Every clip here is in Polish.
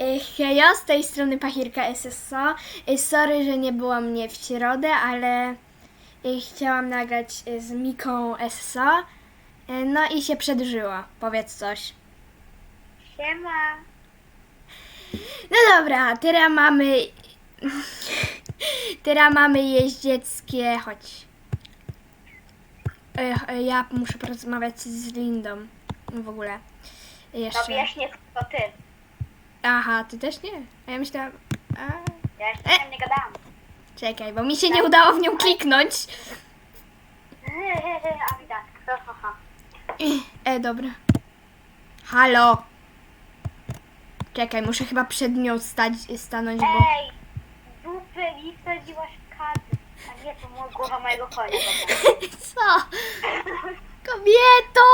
Y, Hejo, z tej strony Pachirka SSO. Y, Sorry, że nie było mnie w środę, ale y, chciałam nagrać z Miką SSO. No i się przedrzyło. Powiedz coś. Siema. No dobra, teraz mamy... Teraz mamy jeździeckie... Chodź. Ja muszę porozmawiać z Lindą. W ogóle. No Jeszcze. wiesz, nie to ty. Aha, ty też nie? A ja myślałam... A... Ja jeszcze z tym nie gadałam. Czekaj, bo mi się nie udało w nią kliknąć. A widać, kto haha. E, dobra. Halo. Czekaj, muszę chyba przed nią stać, stanąć, bo... Ej, dupy mi wsadziłaś w kadr. A nie, to mo- głowa mojego konia. Co? Kobieto!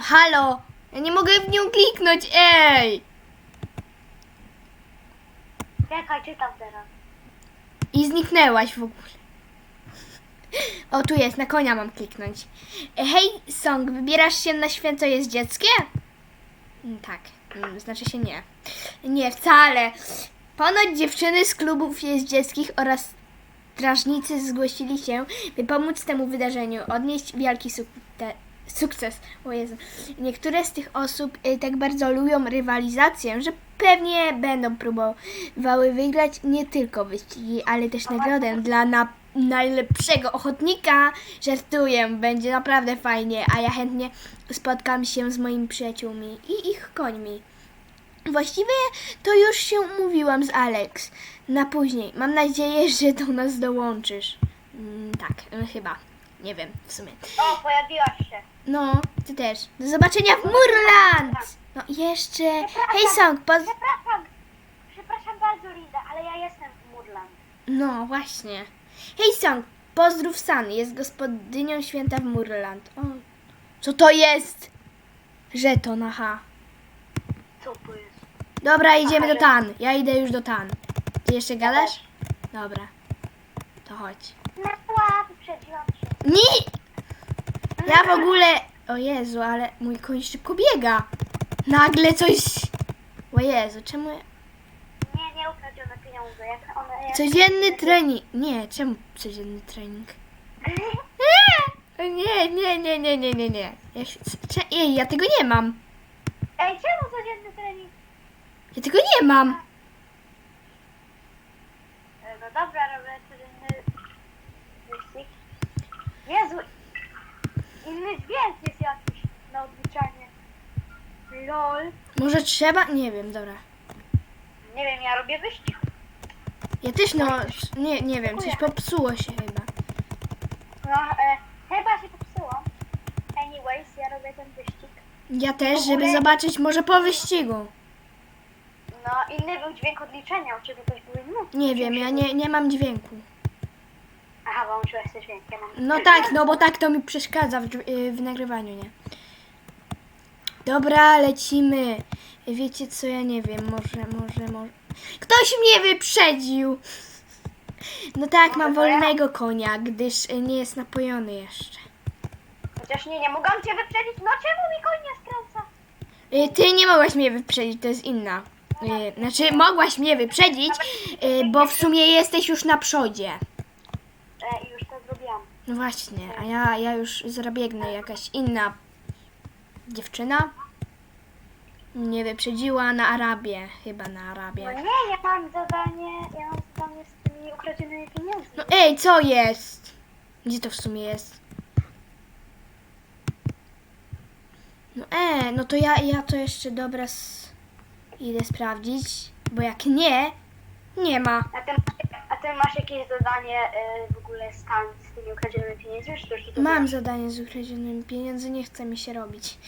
Halo. Ja nie mogę w nią kliknąć, ej! Czekaj, czytam teraz. I zniknęłaś w ogóle. O, tu jest, na konia mam kliknąć. E, Hej, Song, wybierasz się na święto jest dzieckie? Mm, Tak, mm, znaczy się nie. Nie, wcale. Ponoć dziewczyny z klubów jest dzieckich oraz strażnicy zgłosili się, by pomóc temu wydarzeniu, odnieść wielki sukte- sukces. O Jezu. Niektóre z tych osób y, tak bardzo lubią rywalizację, że pewnie będą próbowały wygrać nie tylko wyścigi, ale też nagrodę dla na najlepszego ochotnika. Żartuję, będzie naprawdę fajnie, a ja chętnie spotkam się z moimi przyjaciółmi i ich końmi. Właściwie to już się umówiłam z Alex. Na później. Mam nadzieję, że do nas dołączysz. Mm, tak, chyba. Nie wiem, w sumie. O, pojawiłaś się. No, ty też. Do zobaczenia w Murland! No jeszcze. Hej Song, poz... Przepraszam. Przepraszam bardzo, Linda, ale ja jestem w Murland. No, właśnie. Hej Song, pozdrów San. Jest gospodynią święta w Murland. O, co to jest? Żeton, aha. Co to jest? Dobra, idziemy do Tan. Ja idę już do Tan. Ty jeszcze gadasz? Dobra. To chodź. Na sław, wyprzedziłam Nie! Ja w ogóle... O Jezu, ale mój koń szybko biega. Nagle coś... O Jezu, czemu... ja- Nie, nie ukradzione pieniądze. Jak one, jak... Codzienny trening... Nie, czemu codzienny trening? Nie! Nie, nie, nie, nie, nie, nie. Ja się... cze- Ej, ja tego nie mam. Ej, czemu codzienny trening? Ja tego nie mam. E, No dobra, robię codzienny. Jezu, inny dźwięk jest jakiś na odliczanie. LOL. Może trzeba? Nie wiem, dobra. Nie wiem, ja robię wyścig. Ja też no... Nie, nie wiem, coś popsuło się chyba. No, e, chyba się popsuło. Anyways, ja robię ten wyścig. Ja też, żeby zobaczyć może po wyścigu. No, inny był dźwięk odliczenia, u ciebie też był inny? Nie wiem, ja nie, nie mam dźwięku. Aha, włączyłeś ten dźwięk, ja mam... No tak, no bo tak to mi przeszkadza w, drzwi- y, w nagrywaniu, nie? Dobra, lecimy. Wiecie co, ja nie wiem, może, może, może... Ktoś mnie wyprzedził! No tak, mam wolnego konia, gdyż y, nie jest napojony jeszcze. Chociaż nie, nie mogłam cię wyprzedzić. No czemu mi koń nie skręca? Y, Ty nie mogłaś mnie wyprzedzić, to jest inna. Y, Znaczy, mogłaś mnie wyprzedzić, y, bo w sumie jesteś już na przodzie. E, i już to zrobiłam. No właśnie, a ja, ja już zabiegnę, jakaś inna dziewczyna mnie wyprzedziła na Arabię, chyba na No Arabię. nie, ja mam zadanie, ja mam zadanie z tymi ukradzionymi pieniędzmi. No ej, co jest? Gdzie to w sumie jest? No e, no to ja, ja to jeszcze dobra s- idę sprawdzić, bo jak nie, nie ma. A a ty masz jakieś zadanie e, w ogóle stan z tymi ukradzionymi pieniędzmi, czy to już ci to Mam zadanie z ukradzionymi pieniędzy, nie chce mi się robić.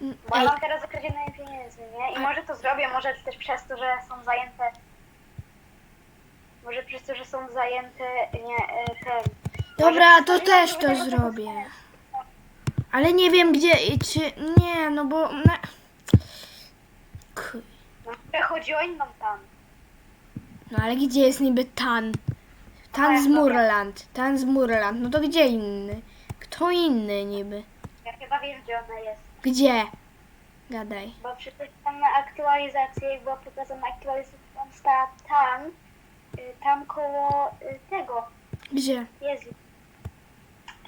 Mm, Bo ja Ej, mam teraz z ukradzionymi pieniędzmi, nie? I może to zrobię, może też przez to, że są zajęte... Może przez to, że są zajęte, nie, te... Dobra, to też to zrobię. Ale nie wiem gdzie, i czy, nie, no bo... Na... Ku- No, może chodzi o inną tam. No ale gdzie jest niby Tan? Tan z Murland, Tan z Murland, no to gdzie inny? Kto inny niby? Ja chyba wiem, gdzie ona jest. Gdzie? Gadaj. Bo przecież tam na aktualizacji, była pokazana aktualizacja, tam stała tam, y, tam koło y, tego, Gdzie? Jezu.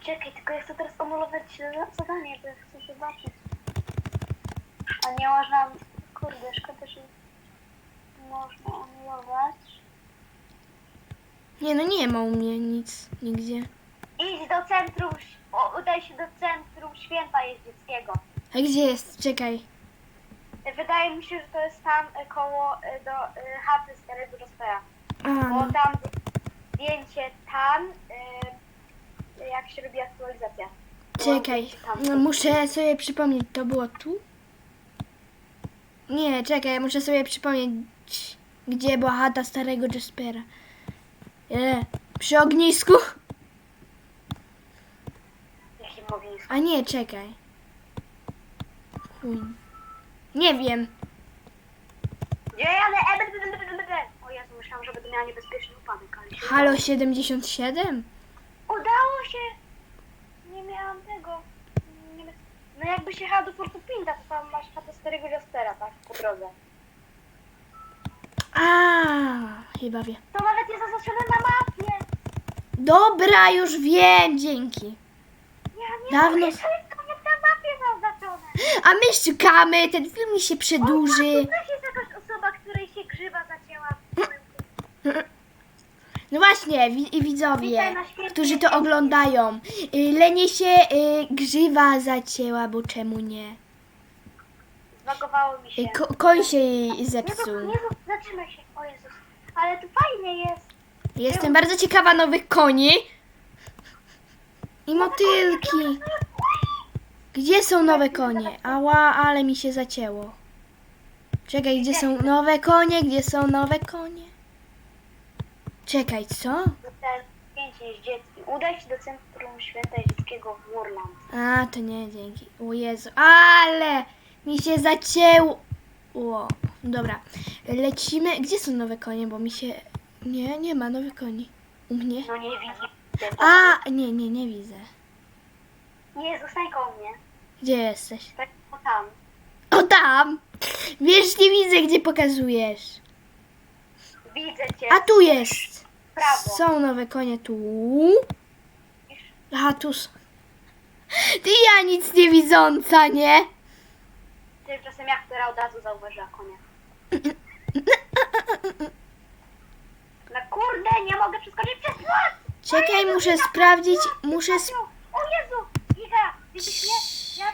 Czekaj, tylko ja chcę teraz anulować zadanie, bo ja chcę zobaczyć. A nie można, kurde, szkoda, że można anulować. Nie, no nie ma u mnie nic, nigdzie. Idź do centrum, o, udaj się do centrum święta jeździeckiego. A gdzie jest? Czekaj. Wydaje mi się, że to jest tam e, koło e, do e, chaty starego Jaspera. A, Bo no. tam zdjęcie tam, e, jak się robi aktualizacja. Czekaj. No, muszę sobie przypomnieć, to było tu? Nie, czekaj, muszę sobie przypomnieć, gdzie była chata starego Jaspera. E, przy ognisku? Jakim ognisku? A nie, czekaj. Chuj. Nie wiem. Gdzie jadę? E. O Jezu, myślałam, że będę miała niebezpieczny upadek, ale się Halo 77? Udało się! Nie miałam tego. Nie... No jakby się jechała do Fortu Pinta, to tam masz chatę starego Jaspera, tak? Po drodze. A, chyba wiem. To nawet jest zaznaczone na mapie! Dobra, już wiem, dzięki. Ja nie Dawno- to jest na mapie zaznaczone! A my szukamy, ten film mi się O, przedłuży. tu też jest jakaś osoba, której się grzywa zacięła w. No właśnie, wi- i widzowie, Witaj na świecie. którzy to oglądają. Y, Lenie się y, grzywa zacięła, bo czemu nie? Zbagowało mi się. Y, Ko- koń się jej Nie, zepsuł. nie, zatrzymaj się. O Jezus. Ale tu fajnie jest. Jestem bardzo ciekawa nowych koni. I motylki. Gdzie są nowe konie? Ała, ale mi się zacięło. Czekaj, gdzie są nowe konie? Gdzie są nowe konie? Czekaj, co? Udaj się do Centrum Święta Jeździeckiego w Murland. A, to nie, dzięki. O Jezu, ale mi się zacięło. Dobra. Lecimy. Gdzie są nowe konie? Bo mi się... Nie, nie ma nowych koni. U mnie? No nie widzę. A, nie, nie, nie widzę. Nie, zostań koło mnie. Gdzie jesteś? Tak, o tam. O tam! Wiesz, nie widzę, gdzie pokazujesz. Widzę cię. A tu jest. prawo. Są nowe konie tu. Widzisz? A tu są. Ty ja nic nie widząca, nie? Tymczasem ja, która od razu zauważyła konia. No kurde, nie mogę przeskoczyć przez płot! Czekaj, muszę sprawdzić. Muszę. Sp- O Jezu! Iga, widzisz mnie? Ja,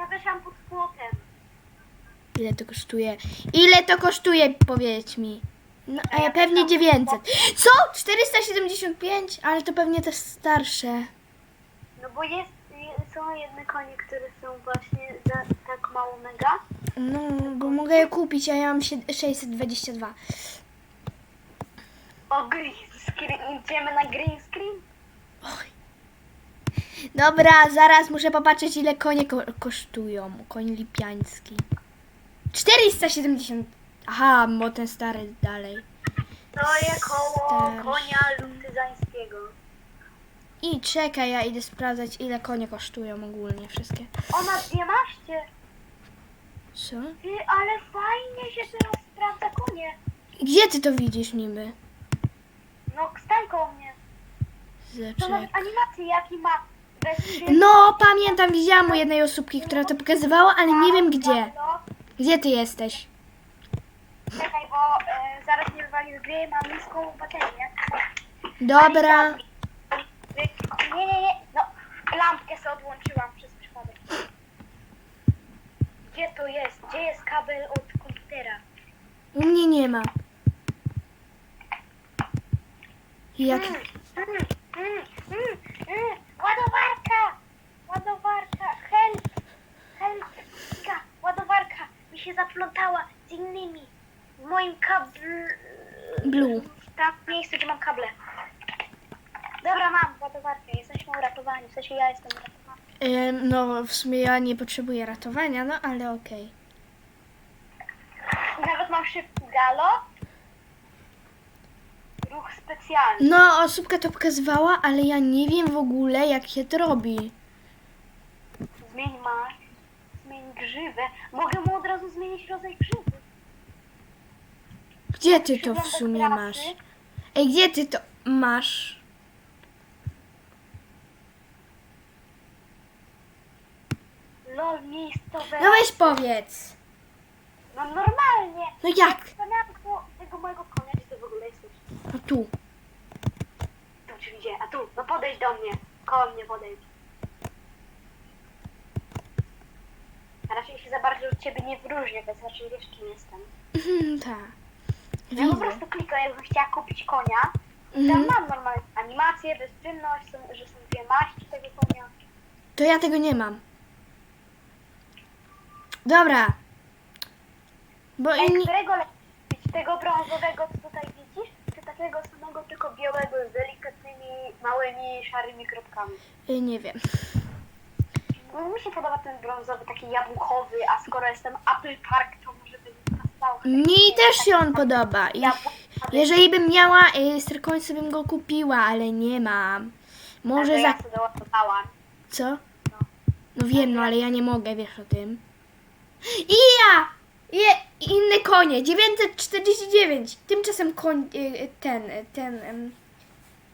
ja weszłam pod płotem. Ile to kosztuje? Ile to kosztuje, powiedz mi. No, e, pewnie 900. Co? 475? Ale to pewnie te starsze. No bo jest, je- są jedne konie, które są właśnie za tak mało mega. No, bo mogę je kupić, a ja mam sie- 622. O green screen, idziemy na green screen? Oj. Dobra, zaraz muszę popatrzeć, ile konie ko- kosztują. Koń lipiański. 470. Aha, bo ten stary dalej. To jest koło Starszy. konia lutyzańskiego. I czekaj, ja idę sprawdzać, ile konie kosztują ogólnie wszystkie. Ona 12. Co? Ty, ale fajnie się teraz sprawdza konie. Gdzie ty to widzisz niby? No, stań koło mnie. To Zeprzek. animację, jaki ma bez No, pamiętam, widziałam u jednej osóbki, która to pokazywała, ale nie wiem gdzie. No, Gdzie ty jesteś? czekaj, bo e, zaraz mnie wywali z gry, mam niską baterię. Dobra. Nie, nie, nie, no, lampkę sobie odłączyłam. Gdzie to jest? Gdzie jest kabel od komputera? U mnie nie ma. Jak... Mm, mm, mm, mm, mm. Ładowarka! Ładowarka! Help! Help! Iga, ładowarka mi się zaplątała z innymi. W moim kablu... Blue. Tam w miejscu, gdzie mam kable. Dobra, mam ładowarkę. Jesteśmy uratowani. W sensie ja jestem uratowany. No, w sumie ja nie potrzebuję ratowania, no ale okej. Nawet mam szybki galop. Ruch specjalny. No, osóbka to pokazywała, ale ja nie wiem w ogóle, jak się to robi. Zmień masz. zmień grzywę. Mogę mu od razu zmienić rodzaj grzywy. Gdzie ty to w sumie masz? Ej, gdzie ty to masz? Lol, miejscowe. No weź powiedz. No normalnie. No jak? Wspaniałam koło tego mojego konia, gdzie ty w ogóle jesteś. No tu. Tu czy gdzie? A tu, no podejdź do mnie. Koło mnie podejdź. A raczej się za bardzo od ciebie nie wyróżnię, więc raczej wiesz kim jestem. Mhm, tak. Ja po Widzę. prostu klikam, jakbym chciała kupić konia. Tam Mhm. mam normalnie animację, bezczynność, są, że są dwie maści tego konia. To ja tego nie mam. Dobra. Bo Ej, inni... którego lepiej? Tego brązowego, co tutaj widzisz? Czy takiego samego, tylko białego z delikatnymi, małymi, szarymi kropkami? Nie wiem. No, mi się podoba ten brązowy, taki jabłkowy, a skoro jestem Apple Park, to może bym pasował. Mi też się on podoba. I jeżeli bym miała y, serkońca, bym go kupiła, ale nie mam. Może za... ja. Co? No. No wiem, no ale ja nie mogę, wiesz o tym. I ja! Je, inne konie, 949. Tymczasem koń, y, ten, ten,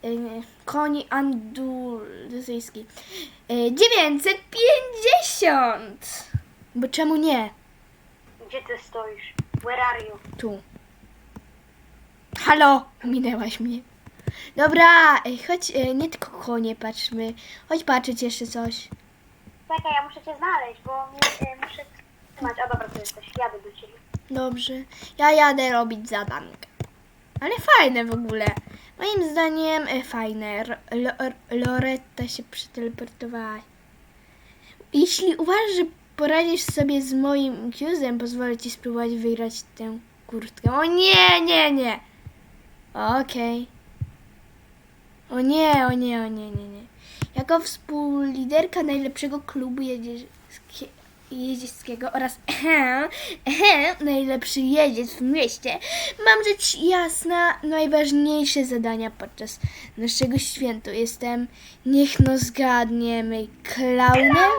y, koń anduzyjski. Y, 950! Bo czemu nie? Gdzie ty stoisz? Where are you? Tu. Halo! Minęłaś mnie. Dobra, chodź, y, nie tylko konie patrzmy. Chodź patrzeć jeszcze coś. Czekaj, ja muszę cię znaleźć, bo muszę trzymać. A dobra, tu jesteś, jadę do ciebie. Dobrze. Ja jadę robić zadankę. Ale fajne w ogóle. Moim zdaniem e, fajne. R- Lo- Loretta się przeteleportowała. Jeśli uważasz, że poradzisz sobie z moim Qzem, pozwolę ci spróbować wygrać tę kurtkę. O nie, nie, nie. Okej. O nie, o nie, o nie, nie, nie. Jako współliderka najlepszego klubu jeździeckie- jeździeckiego oraz najlepszy jeździec w mieście, mam rzecz jasna najważniejsze zadania podczas naszego świętu. Jestem, niech no zgadniemy, klaunem?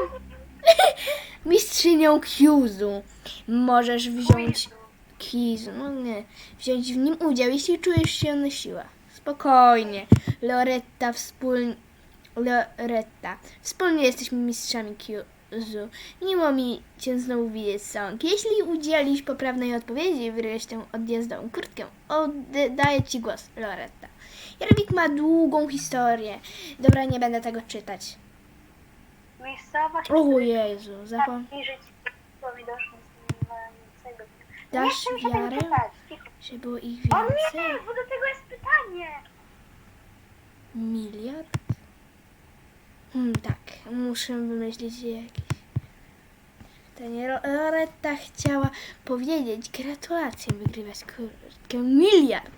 Mistrzynią Kiuzu. Możesz wziąć Kizu, no nie, wziąć w nim udział, jeśli czujesz się na siłach. Spokojnie. Loretta wspólnie. Loretta. Wspólnie jesteśmy mistrzami Kiuzu. Miło mi cię znowu widzieć, Song. Jeśli udzielisz poprawnej odpowiedzi i wyryjesz tę odjazdową kurtkę, oddaję ci głos, Loretta. Jarwik ma długą historię. Dobra, nie będę tego czytać. Miejscowość. O Jezu, zapom... Tak, żyć, bo mi doszło z niego. Dasz Nie chcę mi się tego wiarę? Cicho. Że było ich O więcej? nie, bo do tego jest pytanie. Miliard? Hmm, tak, muszę wymyślić jakieś pytanie. Loretta chciała powiedzieć gratulacje, wygrywać kurtkę miliard.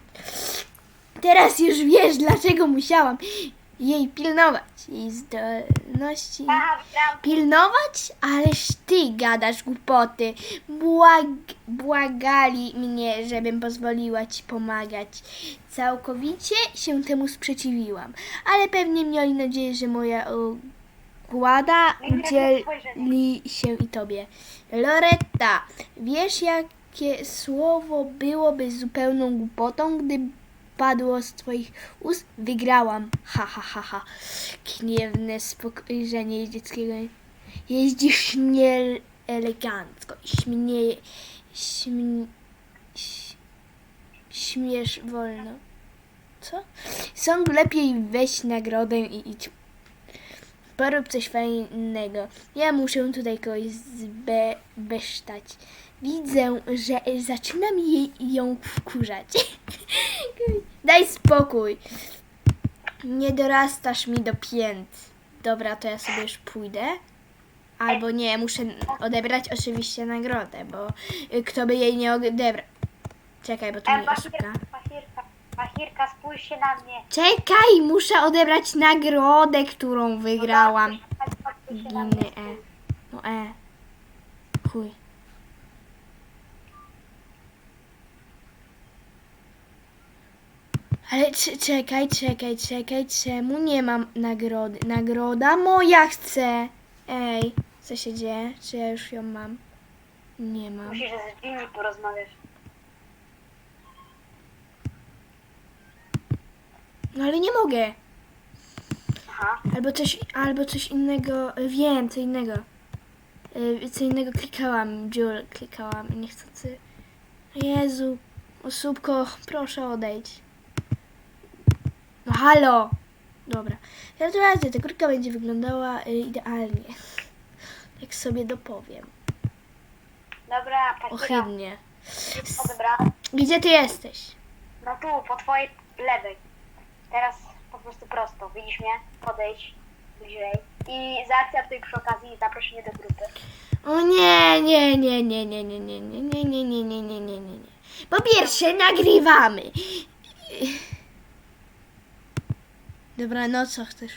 Teraz już wiesz, dlaczego musiałam jej pilnować. Jej zdolności... Aha. Pilnować? Ależ ty gadasz głupoty. Błag, błagali mnie, żebym pozwoliła ci pomagać. Całkowicie się temu sprzeciwiłam, ale pewnie mieli nadzieję, że moja ogłada udzieli się i tobie. Loretta, wiesz jakie słowo byłoby zupełną głupotą, gdy padło z twoich ust? Wygrałam. Ha, ha, ha, ha. Gniewne spojrzenie jeździeckiego. Jeździsz nieelegancko i śmieje, śm, ś- śmiesz wolno. Co? Sąd lepiej weź nagrodę i idź. Porób coś fajnego. Ja muszę tutaj kogoś zbesztać. Widzę, że zaczynam jej, ją wkurzać. Daj spokój. Nie dorastasz mi do pięt. Dobra, to ja sobie już pójdę. Albo nie, muszę odebrać oczywiście nagrodę, bo y, kto by jej nie odebrał. Czekaj, bo tu E, nie Machirka, spójrz się na mnie. Czekaj, muszę odebrać nagrodę, którą wygrałam. Się na mnie. Giny E. No E. Chuj. Ale czekaj, czekaj, czekaj, czemu nie mam nagrody? Nagroda moja chcę. Ej, Co się dzieje? Czy ja już ją mam? Nie mam. Musisz z Ginny porozmawiać. No ale nie mogę. Aha. Albo coś, albo coś innego. Wiem, co innego. Y, Co innego klikałam. Jewel klikałam i niechcący. Jezu. Osóbko, proszę odejdź. No halo. Dobra. Gratulacje, ta kurka będzie wyglądała y, idealnie. Jak sobie dopowiem. Dobra, Kasia. Ohydnie. Dobra. Gdzie ty jesteś? No tu, po twojej lewej. Teraz po prostu prosto. Widzisz mnie? Podejdź bliżej. I zaakceptuj przy okazji zaproszenie do grupy. O nie, nie, nie, nie, nie, nie, nie, nie, nie, nie, nie, nie, nie, nie, nie, nie. Po pierwsze, nagrywamy. Dobra, no co chcesz?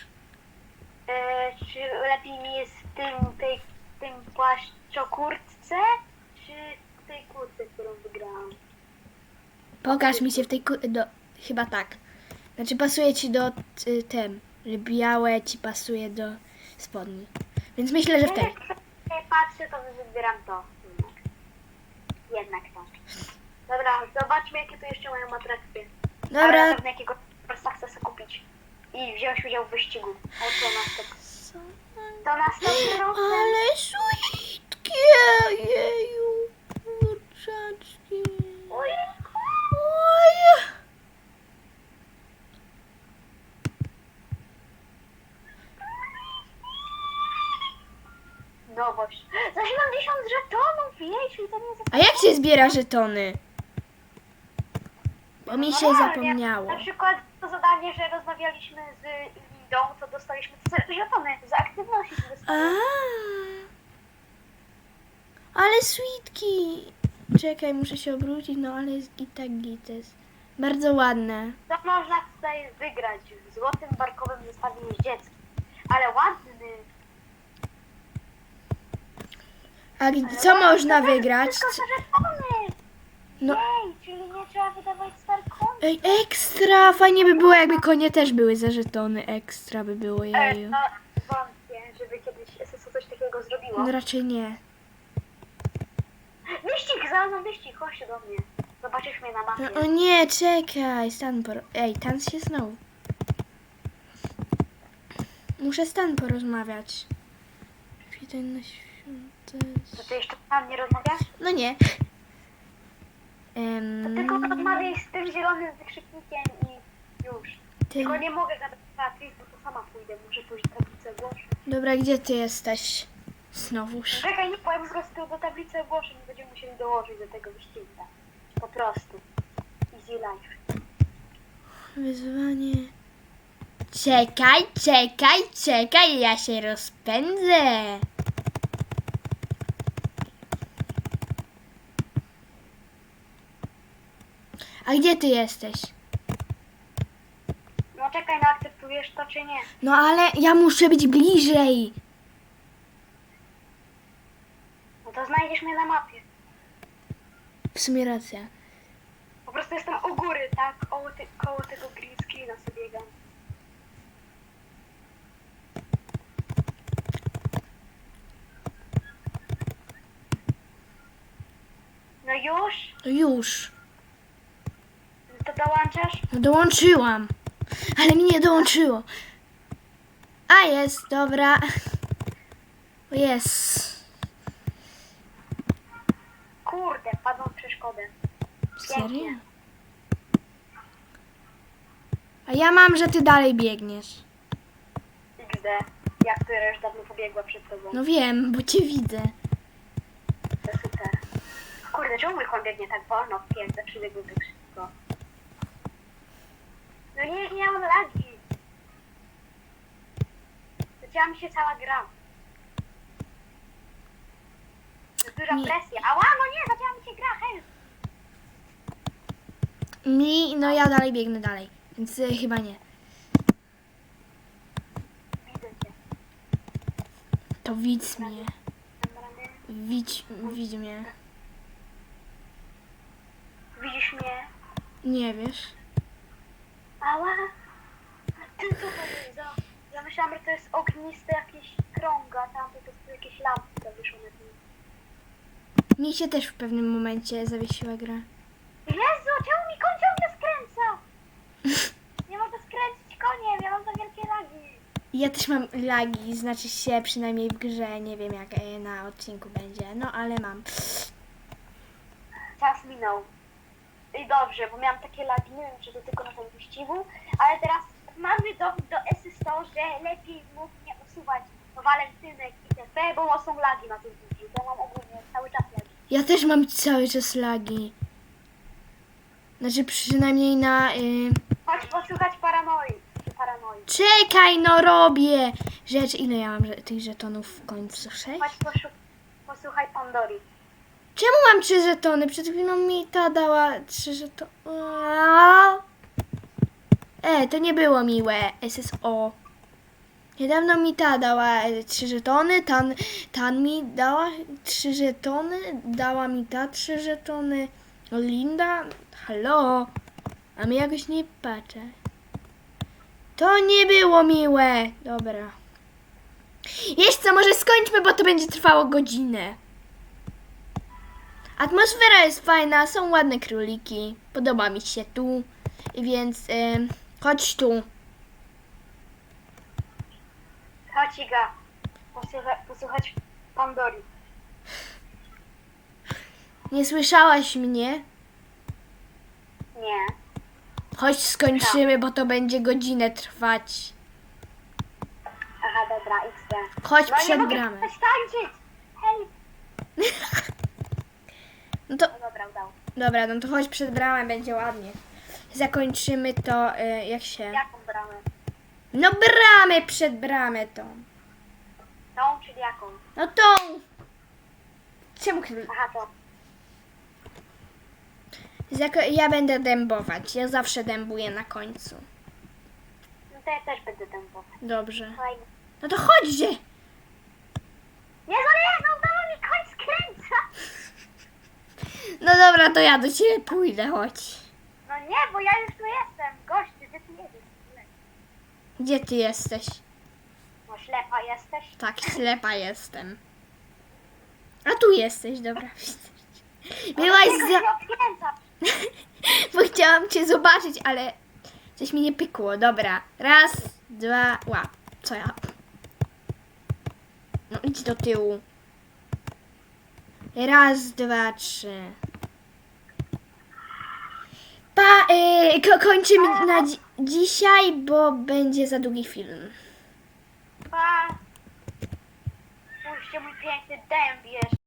E, czy lepiej mi jest w tym, tej, w tym płaszczokurtce, czy w tej kurtce, którą wygrałam? Pokaż mi się w tej ku- do chyba tak. Znaczy pasuje ci do y, tem. że Białe ci pasuje do spodni. Więc myślę, że w tej. Jak patrzę, to wybieram to. Jednak. Jednak to. Dobra, zobaczmy jakie tu jeszcze mają atrakcje. Ale Dobra. na pewno jakiego Versa chcę sobie kupić. I wziąć udział w wyścigu. O co następny? To następny rok. Ale słodkie, jeju, kurczaczki. Ojejku. Oj. Nowość. Za 70 żetonów, jeśli to nie A jak się zbiera żetony? Bo mi się Normalnie. zapomniało. Na przykład zadanie, że rozmawialiśmy z Lidą, to dostaliśmy żetony za aktywności. A. Ale sweetki. Czekaj, muszę się obrócić, no ale jest i tak gites. Bardzo ładne. To można tutaj wygrać w złotym barkowym zestawieniu z dzieckiem. Ale ładny. A Ale co ładny, można to wygrać? Tylko żetony. No. Jej, czyli nie trzeba wydawać starków. Ej, ekstra! Fajnie by było, jakby konie też były za żetony. Ekstra by było, E, jeju. no, wątpię, żeby kiedyś SSO coś takiego zrobiło. No raczej nie. Wyścig, znalazłam wyścig, chodź do mnie. Zobaczysz mnie na mapie. No, o nie, czekaj, stan por... Ej, tan się znowu. Muszę stan porozmawiać. Witaj na świątek. To ty jeszcze tam nie rozmawiasz? No nie. To Em, tylko rozmawiaj z tym zielonym wykrzyknikiem i już. ty... Tylko nie mogę gadać z Beatrice, bo to sama pójdę. Muszę pójść do tablicy ogłoszeń. Dobra, gdzie ty jesteś? Znowuż. Czekaj, nie powiem po prostu do tablicy ogłoszeń. Będziemy musieli dołożyć do tego wyścigu. Po prostu. Easy life. Wyzwanie. Czekaj, czekaj, czekaj, ja się rozpędzę. A gdzie ty jesteś? No czekaj, no akceptujesz to czy nie? No ale ja muszę być bliżej. No to znajdziesz mnie na mapie. W sumie racja. Po prostu jestem u góry, tak? Koło, ty, koło tego green screena sobie biegam. No już? No już. Dołączasz? No dołączyłam. Ale mi nie dołączyło. A jest, dobra. Jest. Kurde, wpadłam w przeszkodę. Serio? A ja mam, że ty dalej biegniesz. XD. Jak ty już dawno pobiegła przed tobą. No wiem, bo cię widzę. To super. Kurde, czemu mój koń biegnie tak wolno? Piękne, przybiegły tak szybko. No nie, nie mam lagi. Zacięła mi się cała gra. Duża Nie. presja. Ała, no nie, zacięła mi się gra, hej. Mi, no ja dalej biegnę dalej. Więc y, chyba nie. Widzę cię. To widz mnie. Dam radę. Widź, widź mnie. Widzisz mnie? Nie wiesz. Ała. Ty co to jest za... Ja myślałam, że to jest ogniste jakieś okrąga, tam po prostu jakieś lampy zawieszone. Mi się też w pewnym momencie zawiesiła gra. Jezu, czemu mi koń ciągle skręca? Nie mogę skręcić koniem, ja mam za wielkie lagi. Ja też mam lagi, znaczy się przynajmniej w grze, nie wiem jak e, na odcinku będzie, no ale mam. Czas minął. I dobrze, bo miałam takie lagi, nie wiem czy to tylko na tym wyścigu, ale teraz mamy dowód do Esy to, że lepiej mów nie usuwać walentynek itp., bo są lagi na tym wyścigu. Ja mam ogólnie cały czas lagi. Ja też mam cały czas lagi. Znaczy przynajmniej na... Y... Chodź posłuchać paranoi. Paranoi. Czekaj, no robię! Rzecz, ile ja mam tych żetonów w końcu? Sześć? Chodź poszu- posłuchaj Pandori. Czemu mam trzy żetony? Przed chwilą mi ta dała trzy żetony. E, to nie było miłe. SSO. Niedawno mi ta dała e, trzy żetony, tan, tan mi dała trzy żetony, dała mi ta trzy żetony. O, Linda? Halo? A mi jakoś nie patrzę. To nie było miłe. Dobra. Wiesz co, może skończmy, bo to będzie trwało godzinę. Atmosfera jest fajna, są ładne króliki. Podoba mi się tu, więc em, chodź tu. Chodź Iga. Posłuchaj, posłuchać Pandori. Nie słyszałaś mnie? Nie. Chodź skończymy, bo to będzie godzinę trwać. Aha, dobra, XD. Chodź No nie przed mogę bramę. przestać tańczyć! Hej! No to, No dobra, udało. dobra, no to chodź przed bramę, będzie ładnie. Zakończymy to, e, jak się... Jaką bramę? No bramę przed bramę tą. Tą, czyli jaką? No tą. Czemu... Aha, to. Zako- Ja będę dębować, ja zawsze dębuję na końcu. No to ja też będę dębować. Dobrze. Fajnie. No to chodźcie. Nie, no nie, no znowu mi koń skręca! No dobra, to ja do ciebie pójdę, chodź. No nie, bo ja już tu jestem. Gościu, gdzie ty jedziesz? Gdzie ty jesteś? No ślepa jesteś? Tak, ślepa jestem. A tu jesteś, dobra. Dlaczego za... Bo chciałam cię zobaczyć, ale coś mi nie pykło. Dobra. Raz, dwa, ła. Co ja? No idź do tyłu. Raz, dwa, trzy. Pa, y, ko- kończymy na dzi- dzisiaj, bo będzie za długi film. Pa! Spójrzcie mój piękny dęb jeszcze.